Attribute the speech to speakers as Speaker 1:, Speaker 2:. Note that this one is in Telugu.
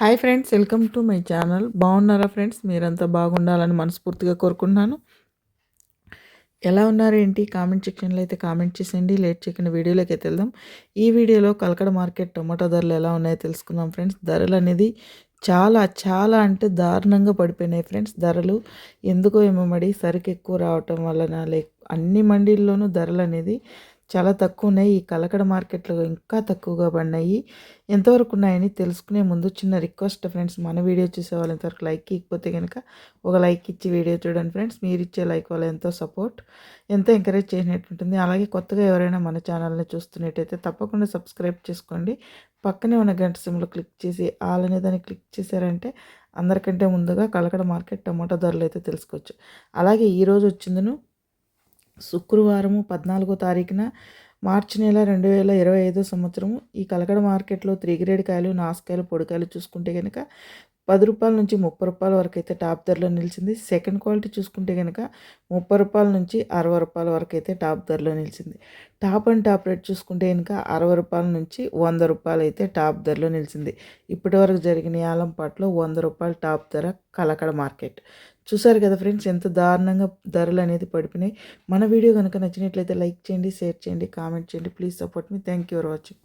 Speaker 1: Hi friends welcome to my channel. బాగున్నారా ఫ్రెండ్స్? మీరంతా బాగుండాలని మనస్ఫూర్తిగా కోరుకుంటున్నాను. ఎలా ఉన్నారు ఏంటి? కామెంట్ సెక్షన్లో అయితే కామెంట్ చేసేయండి. లేట్ చేయకుండా వీడియోలోకి అయితే వెళ్దాం. ఈ వీడియోలో కలకడ మార్కెట్ టొమాటో ధరలు ఎలా ఉన్నాయో తెలుసుకుందాం ఫ్రెండ్స్. ధరలు అనేది చాలా చాలా అంటే దారుణంగా పడిపోయినాయి ఫ్రెండ్స్. ధరలు ఎందుకో ఏమో మడి సరుకు ఎక్కువ రావటం వలన లే అన్ని మండీల్లోనూ ధరలు అనేది చాలా తక్కువ ఉన్నాయి ఈ కలకడ మార్కెట్లో ఇంకా తక్కువగా పడినాయి. ఎంతవరకు ఉన్నాయని తెలుసుకునే ముందు చిన్న రిక్వెస్ట్ ఫ్రెండ్స్ మన వీడియో చూసే వాళ్ళు ఎంతవరకు లైక్ ఇకపోతే కనుక ఒక లైక్ ఇచ్చి వీడియో చూడండి ఫ్రెండ్స్. మీరు ఇచ్చే లైక్ వల్ల ఎంతో సపోర్ట్ ఎంతో ఎంకరేజ్ చేసినట్టుంటుంది అలాగే కొత్తగా ఎవరైనా మన ఛానల్ని చూస్తున్నట్టయితే తప్పకుండా సబ్స్క్రైబ్ చేసుకోండి. పక్కనే ఉన్న గంట సిమ్లో క్లిక్ చేసి ఆల్ అనే దాన్ని క్లిక్ చేశారంటే అందరికంటే ముందుగా కలకడ మార్కెట్ టమాటో ధరలు అయితే తెలుసుకోవచ్చు. అలాగే ఈరోజు వచ్చిందను శుక్రవారము పద్నాలుగో తారీఖున మార్చి నెల రెండు వేల ఇరవై ఐదో సంవత్సరము ఈ కలకడ మార్కెట్లో త్రీ గ్రేడ్ కాయలు నాసుకాయలు పొడికాయలు చూసుకుంటే కనుక పది రూపాయల నుంచి ముప్పై రూపాయల వరకు అయితే టాప్ ధరలో నిలిచింది. సెకండ్ క్వాలిటీ చూసుకుంటే కనుక ముప్పై రూపాయల నుంచి అరవై రూపాయల వరకు అయితే టాప్ ధరలో నిలిచింది. టాప్ అండ్ టాప్ రేట్ చూసుకుంటే కనుక అరవై రూపాయల నుంచి వంద రూపాయలు అయితే టాప్ ధరలో నిలిచింది. ఇప్పటి వరకు జరిగిన ఆలంపాట్లో వంద రూపాయల టాప్ ధర కలకడ మార్కెట్. చూసారు కదా ఫ్రెండ్స్ ఎంత దారుణంగా ధరలు అనేది పడిపోయినాయి. మన వీడియో కనుక నచ్చినట్లయితే లైక్ చేయండి షేర్ చేయండి కామెంట్ చేయండి. Please support me. Thank you for watching.